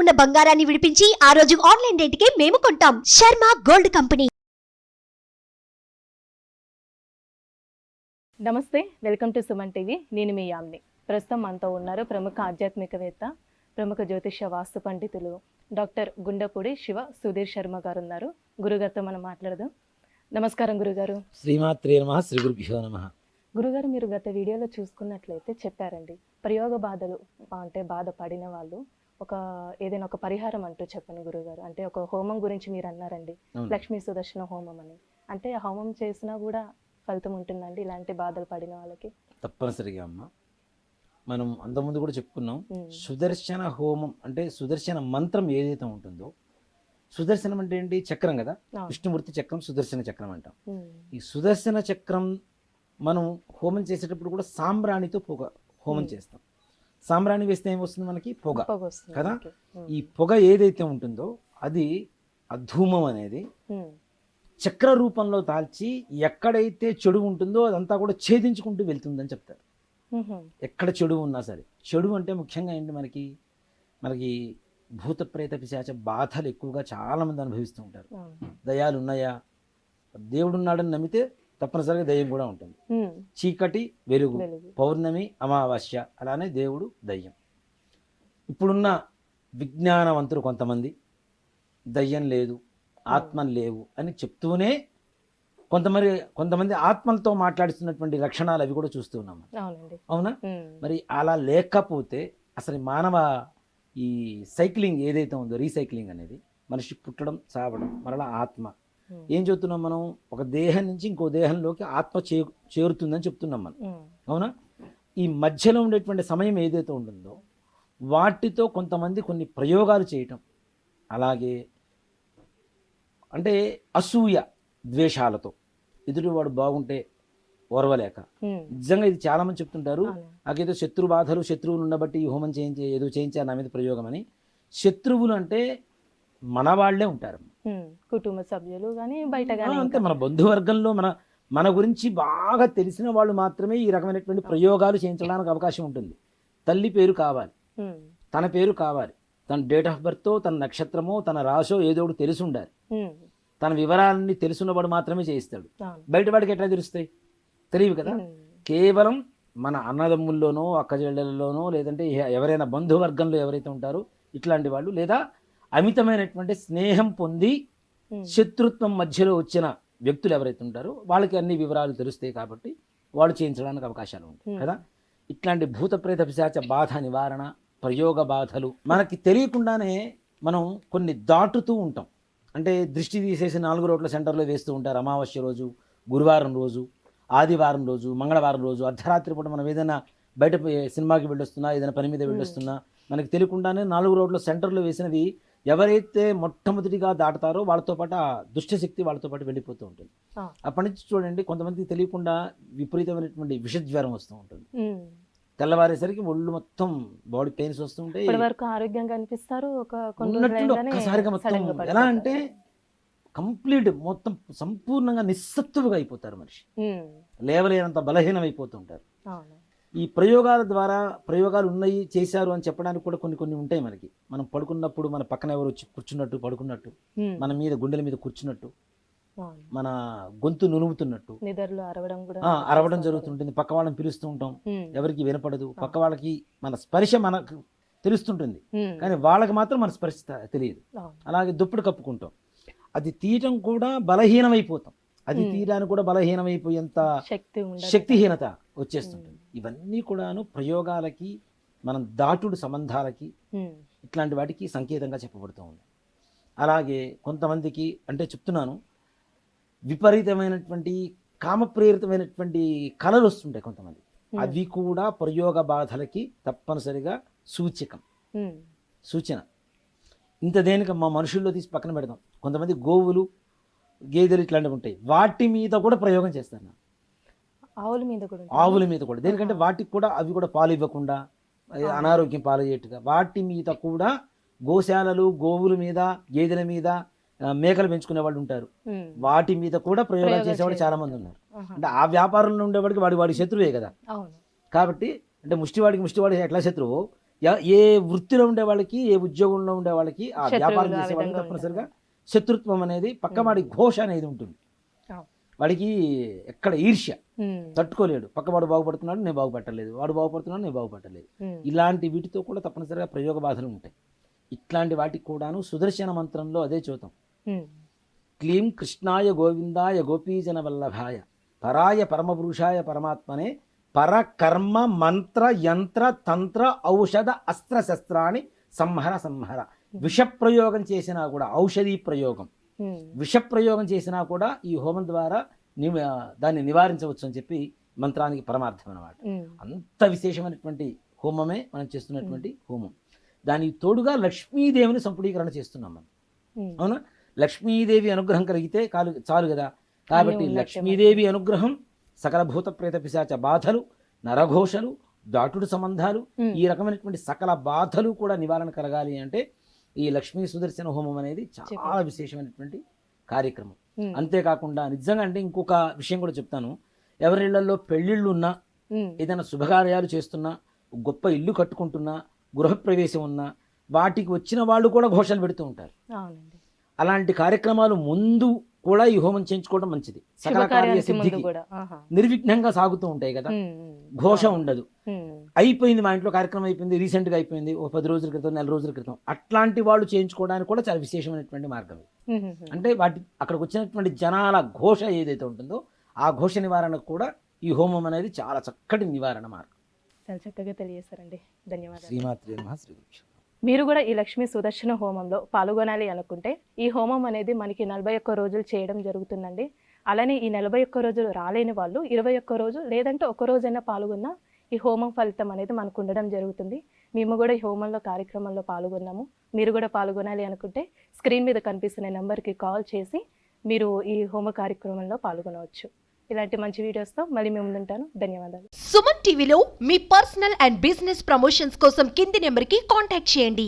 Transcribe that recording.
ఉన్న బంగారాన్ని విడిపించి ఆ రోజు ఆన్లైన్ రేటుకే మేము కొంటాం. Sharma gold company. నమస్తే వెల్కమ్ టు సుమన్ టీవీ. నేను మీ యామ్ని. ప్రస్తుతం మనతో ఉన్నారు ప్రముఖ ఆధ్యాత్మికవేత్త ప్రముఖ జ్యోతిష వాస్తు పండితులు డాక్టర్ గుండపూడి శివ సుధీర్ శర్మ గారు ఉన్నారు గురుగారితో మనం మాట్లాడదాం. నమస్కారం గురుగారు. శ్రీమాత్రే నమ శ్రీ గురుభ్యో నమ. గురుగారు మీరు గత వీడియోలో చూసుకున్నట్లయితే చెప్పారండి ప్రయోగ బాధలు అంటే బాధ పడిన వాళ్ళు ఒక ఏదైనా ఒక పరిహారం అంటూ చెప్పండి గురుగారు అంటే ఒక హోమం గురించి మీరు అన్నారండి. లక్ష్మీ సుదర్శన హోమం అని అంటే హోమం చేసినా కూడా ఫలితం ఉంటుందండి ఇలాంటి బాధలు పడిన వాళ్ళకి తప్పనిసరిగా అమ్మ మనం అంతకుముందు కూడా చెప్పుకున్నాం. సుదర్శన హోమం అంటే సుదర్శన మంత్రం ఏదైతే ఉంటుందో సుదర్శనం అంటే ఏంటి చక్రం కదా. విష్ణుమూర్తి చక్రం సుదర్శన చక్రం అంటాం. ఈ సుదర్శన చక్రం మనం హోమం చేసేటప్పుడు కూడా సాంబ్రాణితో పొగ హోమం. చేస్తాం సాంబ్రాణి వేస్తే ఏమొస్తుంది మనకి? పొగ. కదా? ఈ పొగ ఏదైతే ఉంటుందో అది అధూమం అనేది. చక్ర రూపంలో దాల్చి ఎక్కడైతే చెడు ఉంటుందో అదంతా కూడా ఛేదించుకుంటూ వెళ్తుందని చెప్తారు. ఎక్కడ చెడు ఉన్నా సరే. చెడు అంటే ముఖ్యంగా ఏంటి మనకి? మనకి భూత ప్రేత పిశాచ బాధలు ఎక్కువగా చాలా మంది అనుభవిస్తూ ఉంటారు. దయాలు ఉన్నాయా దేవుడు ఉన్నాడని నమ్మితే తప్పనిసరిగా దయ్యం కూడా ఉంటుంది. చీకటి వెలుగు పౌర్ణమి అమావాస్య అలానే దేవుడు దయ్యం ఇప్పుడున్న విజ్ఞానవంతులు కొంతమంది దయ్యం లేదు ఆత్మలు లేవు అని చెప్తూనే కొంతమంది కొంతమంది ఆత్మలతో మాట్లాడుతున్నటువంటి లక్షణాలు అవి కూడా చూస్తూ ఉన్నాం మనం. అవునండి అవునా. మరి అలా లేకపోతే అసలు మానవ ఈ సైక్లింగ్ ఏదైతే ఉందో రీసైక్లింగ్ అనేది మనిషి పుట్టడం చావడం మరలా ఆత్మ. ఏం చెప్తున్నాం మనం? ఒక దేహం నుంచి ఇంకో దేహంలోకి ఆత్మ చే చేరుతుందని చెప్తున్నాం మనం. అవునా? ఈ మధ్యలో ఉండేటువంటి సమయం ఏదైతే ఉంటుందో వాటితో కొంతమంది కొన్ని ప్రయోగాలు చేయటం. అలాగే అంటే అసూయ ద్వేషాలతో. ఎదుటివాడు బాగుంటే ఓర్వలేక. నిజంగా ఇది చాలా మంది చెప్తుంటారు. నాకేదో శత్రు బాధలు శత్రువులు ఉండబట్టి ఈ హోమం చేయించే ఏదో చేయించారు నా మీద ప్రయోగం అని శత్రువులు అంటే మన వాళ్ళే ఉంటారు. కుటుంబ సభ్యులు కానీ బయట అంతే మన బంధువర్గంలో మన మన గురించి బాగా తెలిసిన వాళ్ళు మాత్రమే ఈ రకమైనటువంటి ప్రయోగాలు చేయించడానికి అవకాశం ఉంటుంది. తల్లి పేరు కావాలి. తన పేరు కావాలి. తన డేట్ ఆఫ్ బర్త్ తన నక్షత్రమో తన రాశో ఏదో ఒకటి తెలిసి ఉండాలి తన వివరాలన్నీ తెలుసున్నవాడు మాత్రమే చేయిస్తాడు. బయటవాడికి ఎట్లా తెలుస్తాయి? తెలియదు కదా? కేవలం మన అన్నదమ్ముల్లోనో అక్కచెల్లెల్లోనో లేదంటే ఎవరైనా బంధువర్గంలో ఎవరైతే ఉంటారో ఇట్లాంటి వాళ్ళు లేదా అమితమైనటువంటి స్నేహం పొంది శత్రుత్వం మధ్యలో వచ్చిన వ్యక్తులు ఎవరైతే ఉంటారో వాళ్ళకి అన్ని వివరాలు తెలుస్తాయి కాబట్టి వాళ్ళు చేయించడానికి అవకాశాలు ఉంటాయి. కదా? ఇట్లాంటి భూత ప్రేత పిశాచ బాధ నివారణ ప్రయోగ బాధలు మనకి తెలియకుండానే మనం కొన్ని దాటుతూ ఉంటాం. అంటే దృష్టి తీసేసి నాలుగు రోడ్ల సెంటర్లో వేస్తూ ఉంటారు అమావాస్య రోజు గురువారం రోజు ఆదివారం రోజు మంగళవారం రోజు అర్ధరాత్రి పూట మనం ఏదైనా బయట సినిమాకి వెళ్ళొస్తున్నా ఏదైనా పని మీద వెళ్ళొస్తున్నా మనకి తెలియకుండానే నాలుగు రోడ్ల సెంటర్లో వేసినవి ఎవరైతే మొట్టమొదటిగా దాటుతారో వాళ్ళతో పాటు ఆ దుష్టశక్తి వాళ్ళతో పాటు వెళ్ళిపోతూ ఉంటుంది. అప్పటి నుంచి చూడండి కొంతమందికి తెలియకుండా విపరీతమైనటువంటి విషజ్వరం వస్తూ ఉంటుంది. తెల్లవారేసరికి ఒళ్ళు మొత్తం బాడీ పెయిన్స్ వస్తూ ఉంటాయి. ఇప్పటి వరకు ఆరోగ్యంగా అనిపిస్తారు. ఒక్కసారిగా మొత్తం ఎలా. అంటే కంప్లీట్ మొత్తం సంపూర్ణంగా నిస్సత్తువుగా అయిపోతారు మనిషి. లేవలేనంత బలహీనం అయిపోతూ ఉంటారు. అవును. ఈ ప్రయోగాల ద్వారా ప్రయోగాలు ఉన్నాయి చేశారు అని చెప్పడానికి కూడా కొన్ని కొన్ని ఉంటాయి మనకి మనం పడుకున్నప్పుడు మన పక్కన ఎవరు వచ్చి కూర్చున్నట్టు పడుకున్నట్టు. మన మీద గుండెల మీద కూర్చున్నట్టు. మన గొంతు నునుగుతున్నట్టు అరవడం జరుగుతుంటుంది పక్క వాళ్ళని పిలుస్తూ ఉంటాం. ఎవరికి వినపడదు పక్క వాళ్ళకి మన స్పర్శ మనకు తెలుస్తుంటుంది. కానీ వాళ్ళకి మాత్రం మన స్పర్శ తెలియదు. అలాగే దుప్పుడు కప్పుకుంటాం అది తీయటం కూడా బలహీనమైపోతాం అది. తీయడానికి కూడా బలహీనమైపోయేంత శక్తిహీనత వచ్చేస్తుంటుంది ఇవన్నీ కూడాను ప్రయోగాలకి మనం దాటుడు సంబంధాలకి. ఇట్లాంటి వాటికి సంకేతంగా చెప్పబడుతూ ఉంది అలాగే కొంతమందికి అంటే చెప్తున్నాను విపరీతమైనటువంటి కామప్రేరితమైనటువంటి కళలు వస్తుంటాయి కొంతమంది. అవి కూడా ప్రయోగ బాధలకి తప్పనిసరిగా సూచకం. సూచన ఇంత దేనికమ్మా మనుషుల్లో తీసి పక్కన పెడదాం కొంతమంది గోవులు గేదెలు ఇట్లాంటివి ఉంటాయి వాటి మీద కూడా ప్రయోగం చేస్తారు నా. ఆవుల మీద కూడా. ఆవుల మీద కూడా దేనికంటే వాటికి కూడా అవి కూడా పాలు ఇవ్వకుండా. అనారోగ్యం పాలయ్యేట్టుగా వాటి మీద కూడా గోశాలలు గోవుల మీద గేదెల మీద మేకలు పెంచుకునే వాళ్ళు ఉంటారు. వాటి మీద కూడా ప్రయోగాలు చేసేవాళ్ళు. చాలా మంది ఉన్నారు. అంటే ఆ వ్యాపారంలో ఉండేవాడికి వాడి వాడి శత్రువే కదా కాబట్టి అంటే ముష్టివాడికి ముష్టివాడి ఎట్లా శత్రువు ఏ వృత్తిలో ఉండే వాళ్ళకి ఏ ఉద్యోగంలో ఉండే వాళ్ళకి ఆ వ్యాపారం చేసే వాళ్ళకి తప్పనిసరిగా శత్రుత్వం అనేది పక్కవాడి ఘోష అనేది ఉంటుంది. వాడికి ఎక్కడ ఈర్ష్య తట్టుకోలేడు. పక్కవాడు బాగుపడుతున్నాడు నేను బాగుపడలేదు. వాడు బాగుపడుతున్నాడు నేను బాగుపడలేదు. ఉమ్, ఇలాంటి వీటితో కూడా తప్పనిసరిగా ప్రయోగ బాధలు ఉంటాయి. ఇట్లాంటి వాటికి కూడాను సుదర్శన మంత్రంలో అదే చూద్దాం క్లీం కృష్ణాయ గోవిందాయ గోపీజన వల్లభాయ. పరాయ పరమపురుషాయ పరమాత్మనే పరకర్మ మంత్ర యంత్ర తంత్ర ఔషధ అస్త్ర శస్త్రాన్ని సంహర సంహర. విష ప్రయోగం చేసినా కూడా ఔషధీ ప్రయోగం. ఉమ్, విష ప్రయోగం చేసినా కూడా ఈ హోమం ద్వారా దాన్ని నివారించవచ్చు అని చెప్పి మంత్రానికి పరమార్థం అన్నమాట. ఉమ్, అంత విశేషమైనటువంటి హోమమే మనం చేస్తున్నటువంటి హోమం. దానికి తోడుగా లక్ష్మీదేవిని సంపుడీకరణ చేస్తున్నాం మనం. అవునా? లక్ష్మీదేవి అనుగ్రహం కలిగితే కాలు చాలు కదా. కాబట్టి లక్ష్మీదేవి అనుగ్రహం సకల భూత ప్రేత పిశాచ బాధలు నరఘోషలు దాటుడు సంబంధాలు ఈ రకమైనటువంటి సకల బాధలు కూడా నివారణ కలగాలి అంటే ఈ లక్ష్మీ సుదర్శన హోమం అనేది చాలా విశేషమైనటువంటి కార్యక్రమం. అంతేకాకుండా నిజంగా అంటే ఇంకొక విషయం కూడా చెప్తాను. ఎవరిళ్ళలో పెళ్ళిళ్ళు ఉన్నా ఏదైనా శుభకార్యాలు చేస్తున్నా గొప్ప ఇల్లు కట్టుకుంటున్నా గృహప్రవేశం ఉన్నా వాటికి వచ్చిన వాళ్ళు కూడా ఘోషలు పెడుతూ ఉంటారు. అలాంటి కార్యక్రమాలు ముందు కూడా ఈ హోమం చేయించుకోవడం మంచిది. సకల కార్య సిద్ధికి. నిర్విఘ్నంగా సాగుతూ ఉంటాయి కదా. ఘోష ఉండదు. అయిపోయింది మా ఇంట్లో కార్యక్రమం అయిపోయింది recent గా అయిపోయింది ఓ పది రోజుల క్రితం నెల రోజుల క్రితం. అట్లాంటి వాళ్ళు చేయించుకోవడానికి కూడా చాలా విశేషమైనటువంటి మార్గం అంటే వాటి అక్కడికి వచ్చినటువంటి జనాల ఘోష ఏదైతే ఉంటుందో ఆ ఘోష నివారణకు కూడా ఈ హోమం అనేది చాలా చక్కటి నివారణ మార్గం. చాలా చక్కగా తెలియజేస్తారండి ధన్యవాదాలు. శ్రీమాత్రి శ్రీ. మీరు కూడా ఈ లక్ష్మీ సుదర్శన హోమంలో పాల్గొనాలి అనుకుంటే ఈ హోమం అనేది మనకి నలభై ఒక్క రోజులు చేయడం జరుగుతుందండి. అలానే ఈ నలభై ఒక్క రోజులు రాలేని వాళ్ళు ఇరవై ఒక్క రోజు లేదంటే ఒక రోజైనా పాల్గొన్నా ఈ హోమం ఫలితం అనేది మనకు ఉండడం జరుగుతుంది. మేము కూడా ఈ హోమంలో కార్యక్రమంలో పాల్గొన్నాము. మీరు కూడా పాల్గొనాలి అనుకుంటే స్క్రీన్ మీద కనిపిస్తున్న నెంబర్కి కాల్ చేసి మీరు ఈ హోమ కార్యక్రమంలో పాల్గొనవచ్చు. ఇలాంటి మంచి వీడియోస్తో మళ్ళీ మేము ఉంటాను. ధన్యవాదాలు. సుమన్ టీవీలో మీ పర్సనల్ అండ్ బిజినెస్ ప్రమోషన్స్ కోసం కింది నెంబర్కి కాంటాక్ట్ చేయండి.